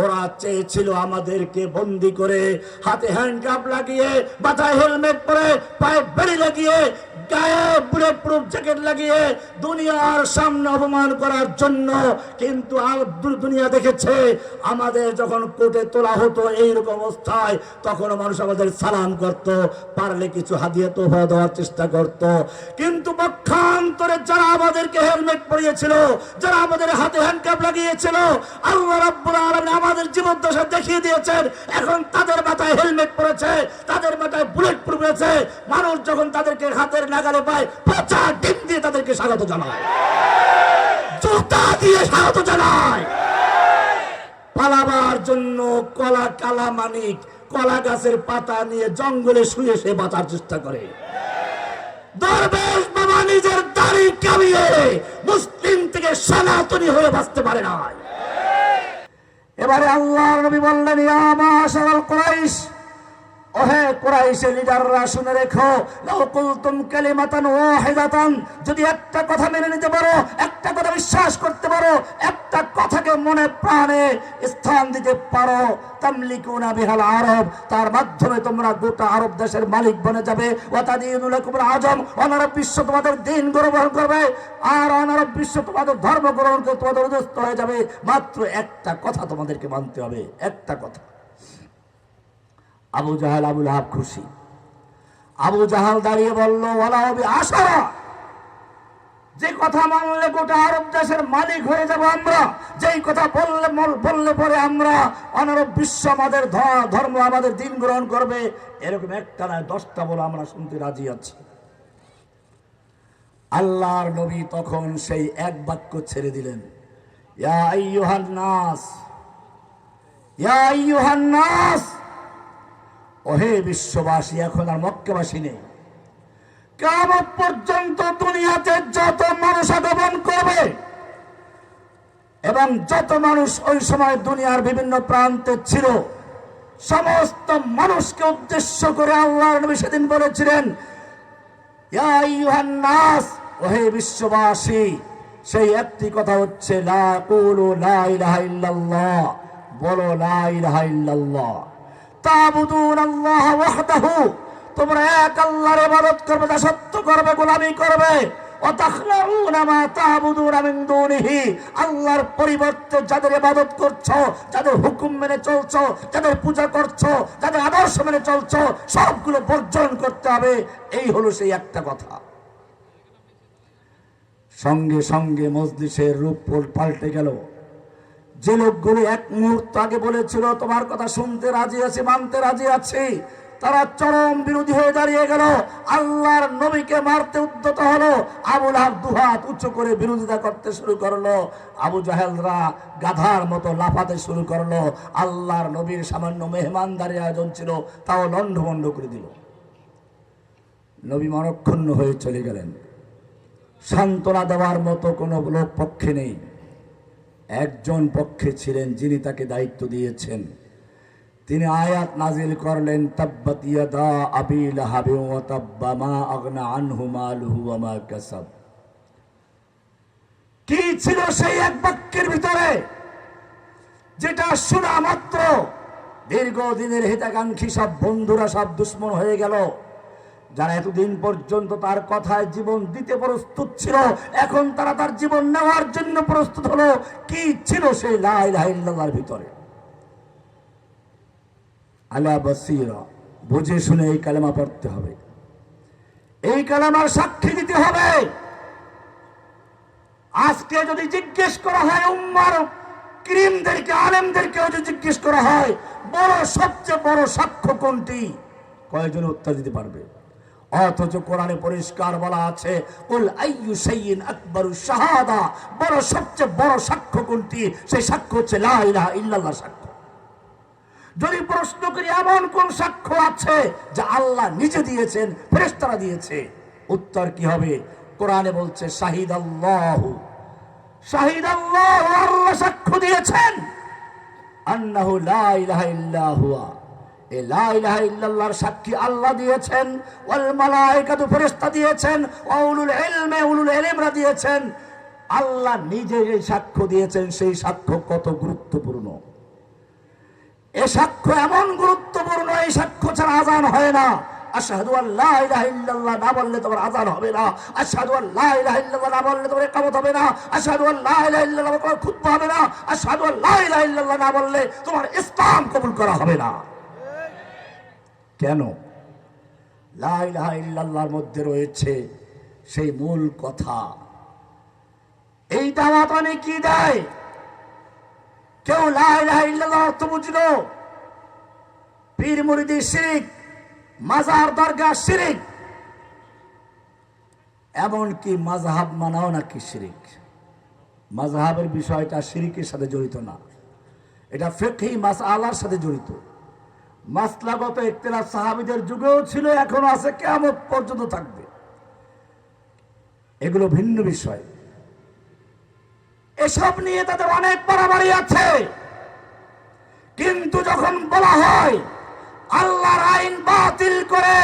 ওরা চেয়েছিল আমাদেরকে বন্দি করে হাতে হ্যান্ডকাপ লাগিয়ে মাথায় হেলমেট পরে পায়ে বেড়ি লাগিয়ে, গায়ে প্রুফ জ্যাকেট লাগিয়ে দুনিয়ার সামনে অপমান করার জন্য। কিন্তু দুনিয়া দেখেছে, আমাদের যখন কোর্টে তোলা হতো এইরকম অবস্থায়, তখন মানুষ আমাদের সালাম করত, পারলে কিছু হাদিয়ে তোফা দেওয়ার চেষ্টা করত। কিন্তু পক্ষান্তরে যারা আমাদেরকে হেলমেট পরিয়েছিল, যারা আমাদের হাতে হ্যান্ডকাপ লাগিয়েছিল, আল্লাহ রাব্বুল আমাদের জীবদ্দশা দেখিয়ে দিয়েছেন, এখন তাদের মাথায় হেলমেট পড়েছে, তাদের মাথায় বুলেট প্রুফ মানুষ যখন তাদেরকে হাতের নাগালে পায়, পচা ডিম দিয়ে তাদেরকে স্বাগত জানায়। জুতা দিয়ে স্বাগত জানায়। পালাবার জন্য কলা, কালা মানিক, কলা গাছের পাতা নিয়ে জঙ্গলে শুয়ে সে বাঁচার চেষ্টা করে। দরবেশ বাবা নিজের দাড়ি কামিয়ে মুসলিম থেকে সনাতনী হয়ে বাঁচতে পারে না এবারে আল্লাহ নবী বললেন ইয়া মাশারাল কুরাইশ ওহে কুরাইশের লিডাররা শুনে রেখো, লাউ কুলতুম কালিমাতান ওয়াহিদাতান। যদি একটা কথা মেনে নিতে পারো, একটা কথা বিশ্বাস করতে পারো, একটা কথাকে মনে প্রাণে স্থান দিতে পারো। তামলিকুনা বিহাল আরব, তার মাধ্যমে তোমরা গোটা আরব দেশের মালিক বনে যাবে। ওয়াতাদিনুলাকুম আজম, অনারব বিশ্ব তোমাদের দিন গ্রহণ করবে। আর অনারব বিশ্ব তোমাদের ধর্ম গ্রহণ করে তোমাদের উদস্ত হয়ে যাবে। মাত্র একটা কথা তোমাদেরকে মানতে হবে, একটা কথা। আবু জাহাল, আবুল হাব খুশি। আবু জাহাল দাঁড়িয়ে বলল ওলা হবে আশা যে কথা মানলে গোটা আরব দেশের মালিক হয়ে যাব আমরা। যেই কথা বললে বললে পরে আমরা। অনারব বিশ্ব আমাদের ধর্ম আমাদের দিন গ্রহণ করবে। এরকম একটা নয়, দশটা বলে আমরা শুনতে রাজি আছি। আল্লাহর নবী তখন সেই এক বাক্য ছেড়ে দিলেন, ইয়া নাস, ইয়া আইয়ুহান নাস। ওহে বিশ্ববাসী, এখন আর মক্কাবাসী নেই। কামত পর্যন্ত দুনিয়াতে যত মানুষ আগমন করবে, এবং যত মানুষ ওই সময় দুনিয়ার বিভিন্ন প্রান্তে ছিল, সমস্ত মানুষকে উদ্দেশ্য করে আল্লাহ নবী সেদিন বলেছিলেন নাস ওহে বিশ্ববাসী, সেই একটি কথা হচ্ছে, লা লা ইলাহা ইল্লাল্লাহ, বলো লা ইলাহা ইল্লাল্লাহ। তাবুদুন আল্লাহ ওয়াহদাহু। তোমরা এক আল্লাহর ইবাদত করবে, দাসত্ব করবে, গোলামি করবে। আল্লাহর পরিবর্তে যাদের ইবাদত করছ, যাদের হুকুম মেনে চলছো, যাদের পূজা করছ, যাদের আদর্শ মেনে চলছো, সবগুলো বর্জন করতে হবে। এই হলো সেই একটা কথা। সঙ্গে সঙ্গে মজলিসের রূপ পাল্টে গেল। যে লোকগুলো এক মুহূর্ত আগে বলেছিল, তোমার কথা শুনতে রাজি আছি, মানতে রাজি আছি। তারা চরম বিরোধী হয়ে দাঁড়িয়ে গেল। আল্লাহর নবীকে মারতে উদ্যত হলো। আবুল আব দুহাত উঁচু করে বিরোধিতা করতে শুরু করল। আবু জাহেলরা গাধার মতো লাফাতে শুরু করল। আল্লাহর নবীর সামান্য মেহমানদারি আয়োজন ছিল, তাও লণ্ডভণ্ড করে দিল। নবী মনক্ষুণ্ণ হয়ে চলে গেলেন। সান্ত্বনা দেওয়ার মতো কোনো লোক পক্ষে নেই। একজন পক্ষে ছিলেন যিনি তাকে দায়িত্ব দিয়েছেন। তিনি আয়াত নাজিল করলেন কি ছিল সেই এক বাক্যের ভিতরে? যেটা শোনা মাত্র। দীর্ঘদিনের হিতাকাঙ্ক্ষী সব বন্ধুরা সব দুশ্মন হয়ে গেল। যারা এতদিন পর্যন্ত তার কথায় জীবন দিতে প্রস্তুত ছিল, এখন তারা তার জীবন নেওয়ার জন্য প্রস্তুত হলো। কি ছিল সেই লাই লাইল্লার ভিতরে? আলা বসিরা, বুঝে শুনে এই কালেমা পড়তে হবে। এই কালেমার সাক্ষী দিতে হবে। আজকে যদি জিজ্ঞেস করা হয় উম্মার, ক্রিমদেরকে আলেমদেরকে যদি জিজ্ঞেস করা হয়, বড়, সবচেয়ে বড় সাক্ষ্য কোনটি? কয়েকজন উত্তর দিতে পারবে? অথচ কোরআনে পরিষ্কার বলা আছে বড় সবচেয়ে বড় সাক্ষ্য কোনটি? সেই সাক্ষ্য হচ্ছে লা ইলাহা সাক্ষ্য। যদি প্রশ্ন করি, এমন কোন সাক্ষ্য আছে যা আল্লাহ নিজে দিয়েছেন, ফেরেশতারা দিয়েছে? উত্তর কি হবে? কোরআনে বলছে শাহিদ আল্লাহ শাহিদ আল্লাহ আল্লাহ সাক্ষ্য দিয়েছেন। আন্নাহু লা ইলাহা ইল্লা হুয়া। ইল্লাল্লাহর সাক্ষী আল্লাহ দিয়েছেন দিয়েছেন দিয়েছেন। আল্লাহ নিজে যে সাক্ষ্য দিয়েছেন, সেই সাক্ষ্য কত গুরুত্বপূর্ণ। এ সাক্ষ্য এমন গুরুত্বপূর্ণ, এই সাক্ষ্য ছাড়া আজান হয় না। আশহাদু আল্লাহ না বললে তোমার আজান হবে না। আশহাদু আল্লাহ না বললে তোমার ইকামত হবে না। আশহাদু আল্লাহ হবে না। আল্লাহ না বললে তোমার ইসলাম কবুল করা হবে না। কেন? লা ইলাহা ইল্লাল্লাহর মধ্যে রয়েছে সেই মূল কথা। এই দাওয়াত অনেক কি দেয়? কেউ লা ইলাহা ইল্লাল্লাহ অর্থ বুঝলো? পীর মুরিদি শিরিক, মাজার দরগা শিরিক। এমনকি মাযহাব মানাও নাকি শিরিক? মাযহাবের বিষয়টা শিরিকের সাথে জড়িত না। এটা ফিকহি মাসআলার সাথে জড়িত। মাসলাগত ইখতিলাফ সাহাবীদের যুগেও ছিল, এখনও আছে, কিয়ামত পর্যন্ত থাকবে। এগুলো ভিন্ন বিষয়। এসব নিয়ে তাদের অনেক বাড়াবাড়ি আছে। কিন্তু যখন বলা হয় আল্লাহর আইন বাতিল করে,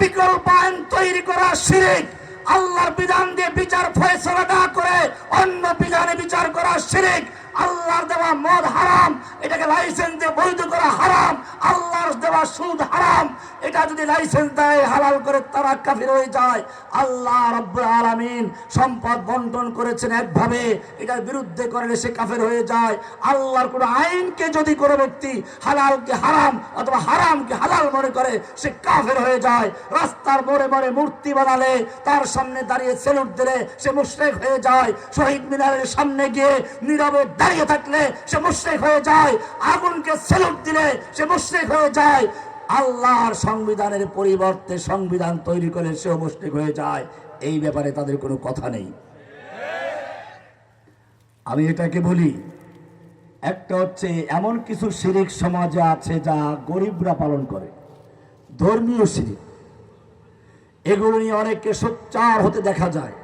বিকল্প আইন তৈরি করা শিরিক, আল্লাহর বিধান দিয়ে বিচার ফয়সলা না করে, অন্য বিধানে বিচার করা শিরিক আল্লাহর দেওয়া মদ হারাম, এটাকে লাইসেন্স দিয়ে বৈধ করা হারাম, আল্লাহর দেওয়া সুদ হারাম, এটা যদি লাইসেন্স দেয়, হালাল করে তারা কাফির হয়ে যায়। আল্লাহ রব্বুল আলামিন সম্পদ বন্টন করেছেন একভাবে, এটার বিরুদ্ধে করলে সে কাফের হয়ে যায়। আল্লাহর কোনো আইনকে যদি কোনো ব্যক্তি হালালকে হারাম অথবা হারামকে হালাল মনে করে, সে কাফের হয়ে যায়। রাস্তার মোড়ে মোড়ে মূর্তি বানালে, তার সামনে দাঁড়িয়ে সেলুট দিলে সে মুশরিক হয়ে যায়। শহীদ মিনারের সামনে গিয়ে নীরবে দাঁড়িয়ে থাকলে সে মুশরিক হয়ে যায় আগুনকে সেলুট দিলে সে মুশরিক হয়ে যায়। আল্লাহর সংবিধানের পরিবর্তে সংবিধান তৈরি করে সেও মুশরিক হয়ে যায়। এই ব্যাপারে তাদের কোনো কথা নেই। আমি এটাকে বলি, একটা হচ্ছে এমন কিছু শিরিক সমাজে আছে যা গরিবরা পালন করে, ধর্মীয় শিরিক। এগুলো নিয়ে অনেককে সোচ্চার হতে দেখা যায়।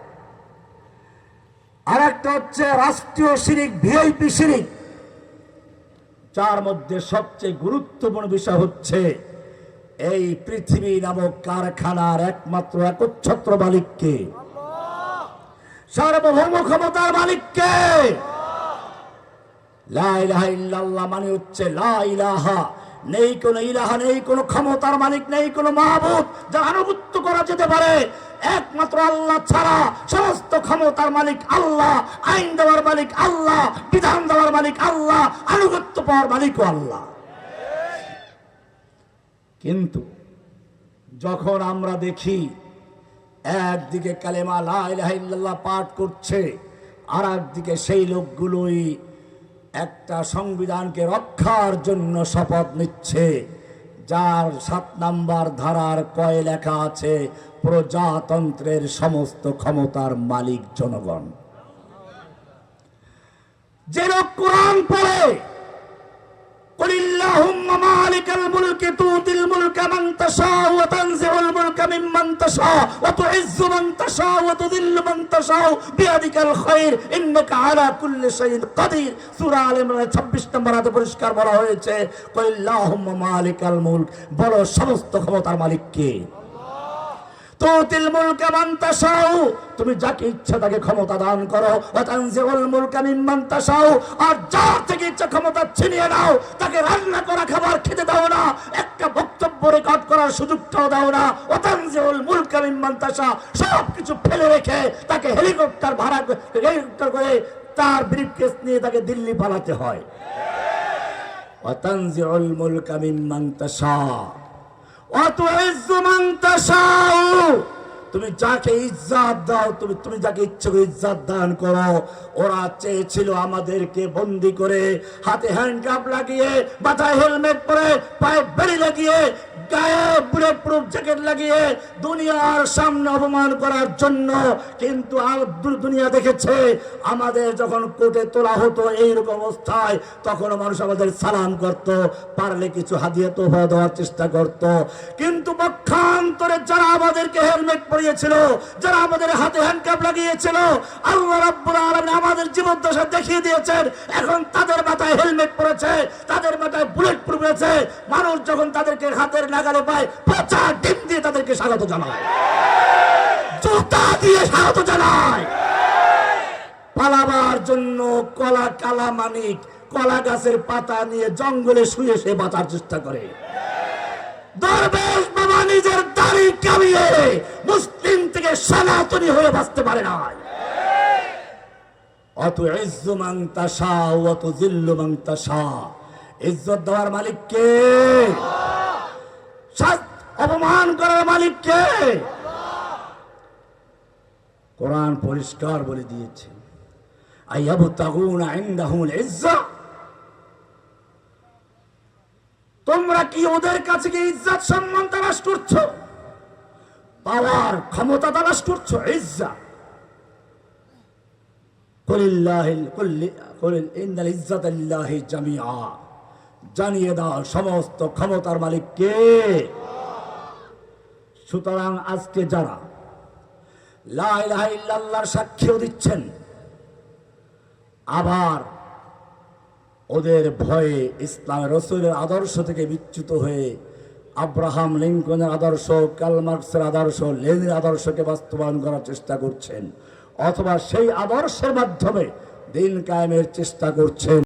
আর একটা হচ্ছে রাষ্ট্রীয় শিরিক, ভিআইপি শিরিক। যার মধ্যে সবচেয়ে গুরুত্বপূর্ণ বিষয় হচ্ছে এই পৃথিবী নামক কারখানার একমাত্র একচ্ছত্র মালিককে। সার্বভৌম ক্ষমতার মালিককে। লা ইলাহা ইল্লাল্লাহ মানে হচ্ছে লা ইলাহা। নেই কোন ইলাহা, নেই কোন ক্ষমতার মালিক, নেই কোন মাহবুদ যা আনুগত্য করা যেতে পারে। একমাত্র আল্লাহ ছাড়া সমস্ত ক্ষমতার মালিক আল্লাহ, আইন দেওয়ার মালিক আল্লাহ, বিধান দেওয়ার মালিক আল্লাহ, আনুগত্য পাওয়ার মালিকও আল্লাহ। কিন্তু যখন আমরা দেখি একদিকে কালেমা লা ইলাহা ইল্লাল্লাহ পাঠ করছে আর একদিকে সেই লোকগুলোই একটা সংবিধানকে রক্ষার জন্য শপথ নিচ্ছে, যার সাত নাম্বার ধারার কয়ে লেখা আছে, প্রজাতন্ত্রের সমস্ত ক্ষমতার মালিক জনগণ। যে লোক কোরআন পড়ে اللهم مالك الملك تؤتي الملك من تشاء وتنزع الملك ممن تشاء وتعز من تشاء وتذل من تشاء بيدك الخير انك على كل شيء قدير সূরা আলে ইমরান 26 নম্বর আয়াতে পরিষ্কার বলা হয়েছে قل اللهم مالك الملك বলো সমস্ত ক্ষমতার মালিক কে তুতিল মুলকা মান তুমি যাকে ইচ্ছা তাকে ক্ষমতা দান করো। ওয়া তানজিউল মুলকা আর যার থেকে ইচ্ছা ক্ষমতা ছিনিয়ে নাও, তাকে রান্না করা খাবার খেতে দাও না। একটা বক্তব্য রেকর্ড করার সুযোগটাও দাও না। ওয়া তানজিউল মুলকা মিম্মান তাশা। সব কিছু ফেলে রেখে তাকে হেলিকপ্টার ভাড়া হেলিকপ্টার করে তার ব্রিফকেস নিয়ে তাকে দিল্লি পালাতে হয়। ওয়া তানজিউল মুলকা মিম্মান তাশা। অতুইজ্জু মান তাশাউ তুমি যাকে ইজ্জাত দাও, তুমি তুমি যাকে ইচ্ছে করে ইজ্জাত দান করো, ওরা চেয়েছিল আমাদেরকে বন্দি করে হাতে হ্যান্ডকাপ লাগিয়ে, মাথায় হেলমেট পরে, পায়ে বেড়ি লাগিয়ে দুনিয়া দেখেছে, আমাদের যখন তোলা হতো এইরকম অবস্থায় তখন মানুষ আমাদের সালাম করত, পারলে কিছু হাদিয়া তোফা দেওয়ার চেষ্টা করত। কিন্তু পক্ষান্তরে যারা আমাদেরকে হেলমেট পরিয়েছিল যারা আমাদের হাতে হ্যান্ডকাপ লাগিয়েছিল, আল্লাহ রাব্বুল আলামিন আমাদের জীবদ্দশা দেখিয়ে দিয়েছেন। এখন তাদের মাথায় হেলমেট পড়েছে, তাদের মাথায় বুলেট প্রুফ রয়েছে। মানুষ যখন তাদেরকে হাতের নাগালে পায়, পচা ডিম দিয়ে তাদেরকে স্বাগত জানায়। জুতা দিয়ে স্বাগত জানায়। পালাবার জন্য কলা কালা মানিক, কলা গাছের পাতা নিয়ে জঙ্গলে শুয়ে সে বাঁচার চেষ্টা করে। দরবেশ বাবা নিজের দাড়ি কামিয়ে মুসলিম থেকে সনাতনী হয়ে বাঁচতে পারে না অত ইজ্জু মাং তাসা অত জিল্লু মাং তাসা ইজ্জত দেওয়ার মালিক কে? অপমান করার মালিক কে? কোরআন পরিষ্কার বলে দিয়েছে। আইয়াবু তাগুন ইনদাহুল ইজ্জা। তোমরা কি ওদের কাছে কি ইজ্জত সম্মান তালাশ করছ? পাওয়ার ক্ষমতা তালাশ করছ? ইজ্জা। জানিয়ে দাও সমস্ত ক্ষমতার মালিক কে? সুতরাং আজকে যারা লা ইলাহা ইল্লাল্লাহর সাক্ষ্য দিচ্ছেন, আবার ওদের ভয়ে ইসলাম রসুলের আদর্শ থেকে বিচ্যুত হয়ে আব্রাহাম লিঙ্কনের আদর্শ কালমার্কসের আদর্শ লেনের আদর্শকে বাস্তবায়ন করার চেষ্টা করছেন। অথবা সেই আদর্শের মাধ্যমে দিন কায়েমের চেষ্টা করছেন।